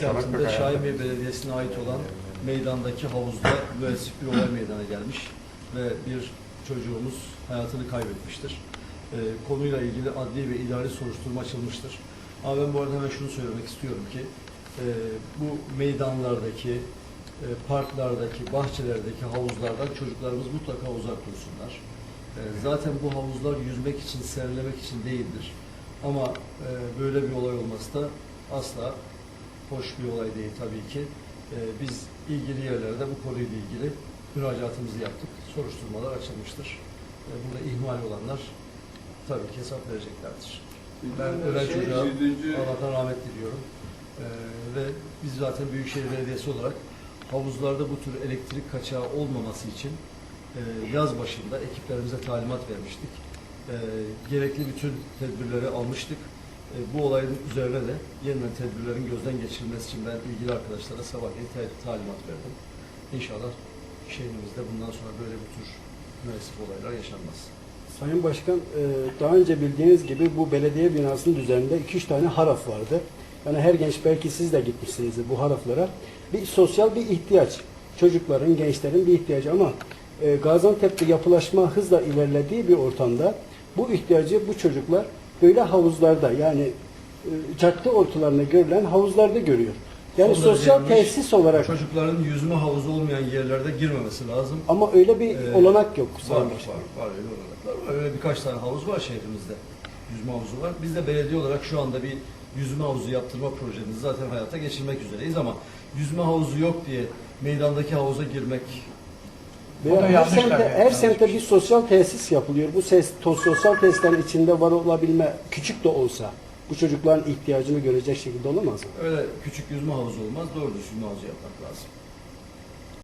semtinde Şahin Bey Belediyesi'ne ait olan meydandaki havuzda müessif bir olay meydana gelmiş ve bir çocuğumuz hayatını kaybetmiştir. Ee, konuyla ilgili adli ve idari soruşturma açılmıştır. Ama ben bu arada hemen şunu söylemek istiyorum ki e, bu meydanlardaki, e, parklardaki, bahçelerdeki havuzlardan çocuklarımız mutlaka uzak dursunlar. E, zaten bu havuzlar yüzmek için, serilemek için değildir. Ama e, böyle bir olay olması da asla hoş bir olay değil tabii ki. E, biz ilgili yerlerde bu konuyla ilgili müracaatımızı yaptık. Soruşturmalar açılmıştır. E, burada ihmal olanlar tabii ki hesap vereceklerdir. Ben ölen Şey, çocuğa Allah'tan rahmet diliyorum. E, ve biz zaten Büyükşehir Belediyesi olarak havuzlarda bu tür elektrik kaçağı olmaması için e, yaz başında ekiplerimize talimat vermiştik. E, gerekli bütün tedbirleri almıştık. E, bu olayın üzerine de yeniden tedbirlerin gözden geçirilmesi için ben ilgili arkadaşlara sabahleyin talimat verdim. İnşallah şehrimizde bundan sonra böyle bir tür müessif olaylar yaşanmaz. Sayın Başkan, e, daha önce bildiğiniz gibi bu belediye binasının üzerinde 2-3 tane haraf vardı. Yani her genç belki siz de gitmişsinizdir bu haraflara. Bir sosyal bir ihtiyaç. Çocukların, gençlerin bir ihtiyacı ama e, Gaziantep'te yapılaşma hızla ilerlediği bir ortamda bu ihtiyacı bu çocuklar böyle havuzlarda yani e, cadde ortalarında görülen havuzlarda görüyor. Yani Son derece sosyal yanlış. tesis olarak Çocukların yüzme havuzu olmayan yerlerde girmemesi lazım. ama öyle bir Ee, olanak yok Var, Sayın var, var, öyle olanaklar var. Öyle birkaç tane havuz var şehrimizde. Yüzme havuzu var. Biz de belediye olarak şu anda bir yüzme havuzu yaptırma projemizi zaten hayata geçirmek üzereyiz ama yüzme havuzu yok diye meydandaki havuza girmek Veya her yanlış semte, tabii, her yanlış semte bir sosyal tesis yapılıyor. Bu ses, to- sosyal tesislerin içinde var olabilme küçük de olsa bu çocukların ihtiyacını görecek şekilde olamaz mı? öyle küçük yüzme havuzu olmaz. Doğru düz yüzme havuzu yapmak lazım.